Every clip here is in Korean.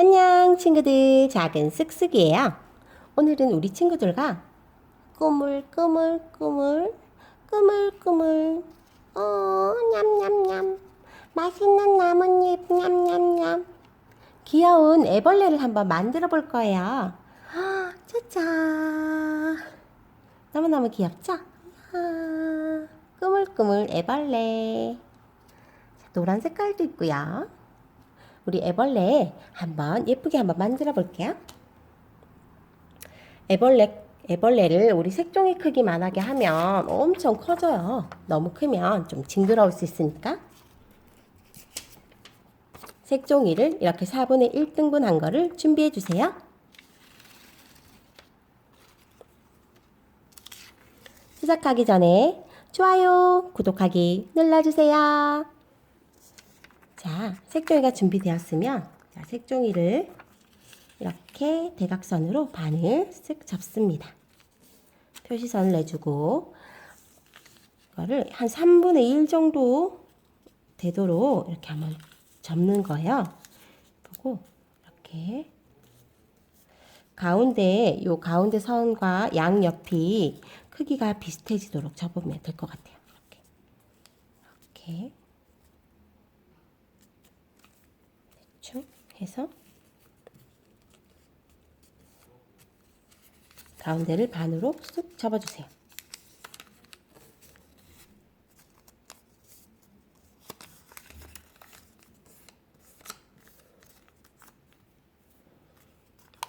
안녕 친구들 작은 쓱쓱이에요. 오늘은 우리 친구들과 꾸물꾸물 꾸물 꾸물꾸물 어 냠냠냠 맛있는 나뭇잎 냠냠냠 귀여운 애벌레를 한번 만들어 볼 거예요. 아, 짜잔 너무너무 귀엽죠? 아, 꾸물꾸물 애벌레 자, 노란 색깔도 있고요. 우리 애벌레 한번 예쁘게 한번 만들어 볼게요. 애벌레 애벌레를 우리 색종이 크기만하게 하면 엄청 커져요. 너무 크면 좀 징그러울 수 있으니까. 색종이를 이렇게 4분의 1등분 한 거를 준비해 주세요. 시작하기 전에 좋아요, 구독하기 눌러주세요. 자, 색종이가 준비되었으면 자, 색종이를 이렇게 대각선으로 반을 쓱 접습니다. 표시선을 내주고 이거를 한 3분의 1 정도 되도록 이렇게 한번 접는 거예요. 보고 이렇게 가운데 요 가운데 선과 양 옆이 크기가 비슷해지도록 접으면 될 것 같아요. 이렇게 이렇게 대충 해서 가운데를 반으로 쑥 접어주세요.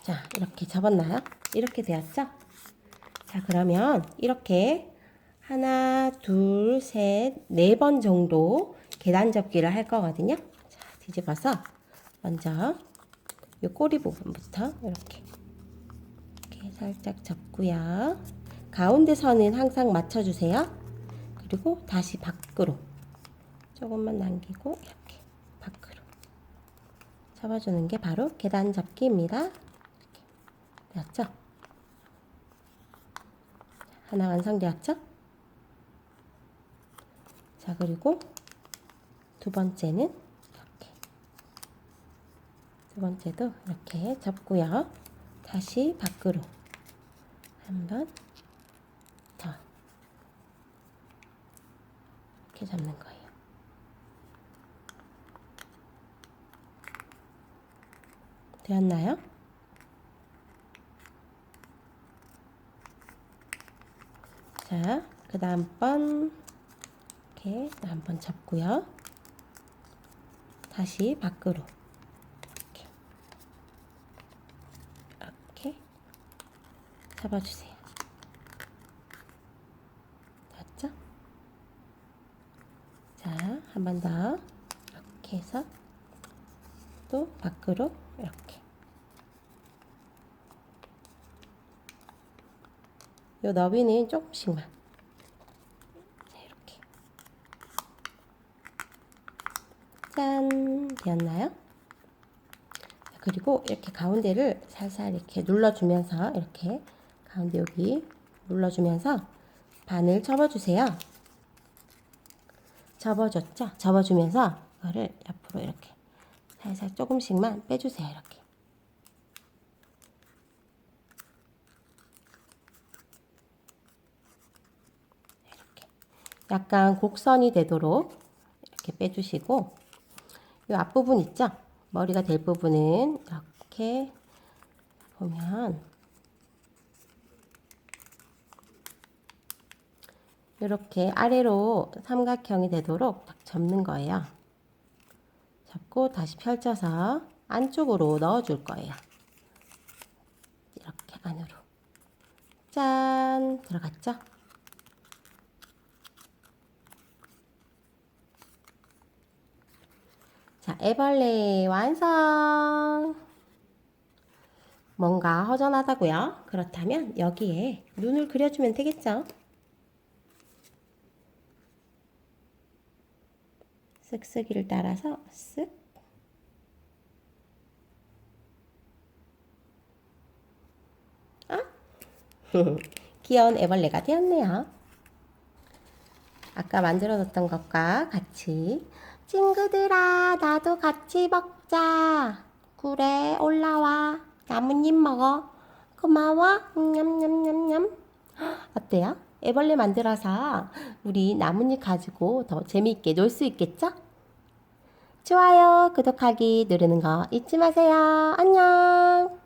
자, 이렇게 접었나요? 이렇게 되었죠? 자, 그러면 이렇게 하나, 둘, 셋, 네 번 정도 계단 접기를 할 거거든요. 자, 뒤집어서 먼저 이 꼬리 부분부터 이렇게 이렇게 살짝 접고요. 가운데 선은 항상 맞춰주세요. 그리고 다시 밖으로 조금만 남기고 이렇게 밖으로 접어주는 게 바로 계단 접기입니다. 이렇게 되었죠? 하나 완성되었죠? 자, 그리고 두 번째는. 두 번째도 이렇게 접고요. 다시 밖으로 한번 더. 이렇게 잡는 거예요. 되었나요? 자, 그 다음 번 이렇게 한 번 잡고요. 다시 밖으로 이렇게 이렇게 잡아주세요. 됐죠? 자, 한 번 더 이렇게 해서 또 밖으로 이렇게 요 너비는 조금씩만. 짠! 되었나요? 자, 그리고 이렇게 가운데를 살살 이렇게 눌러주면서, 이렇게 가운데 여기 눌러주면서 반을 접어주세요. 접어줬죠? 접어주면서 이거를 옆으로 이렇게 살살 조금씩만 빼주세요. 이렇게. 약간 곡선이 되도록 이렇게 빼주시고 이 앞부분 있죠? 머리가 될 부분은 이렇게 보면 이렇게 아래로 삼각형이 되도록 딱 접는 거예요. 접고 다시 펼쳐서 안쪽으로 넣어줄 거예요. 이렇게 안으로. 짠! 들어갔죠? 자, 애벌레 완성! 뭔가 허전하다고요? 그렇다면 여기에 눈을 그려주면 되겠죠? 쓱쓱이를 따라서 쓱 아? 귀여운 애벌레가 되었네요. 아까 만들어뒀던 것과 같이 친구들아 나도 같이 먹자 그래, 올라와. 나뭇잎 먹어. 고마워. 냠냠냠냠. 어때요? 애벌레 만들어서 우리 나뭇잎 가지고 더 재미있게 놀 수 있겠죠? 좋아요, 구독하기 누르는 거 잊지 마세요. 안녕.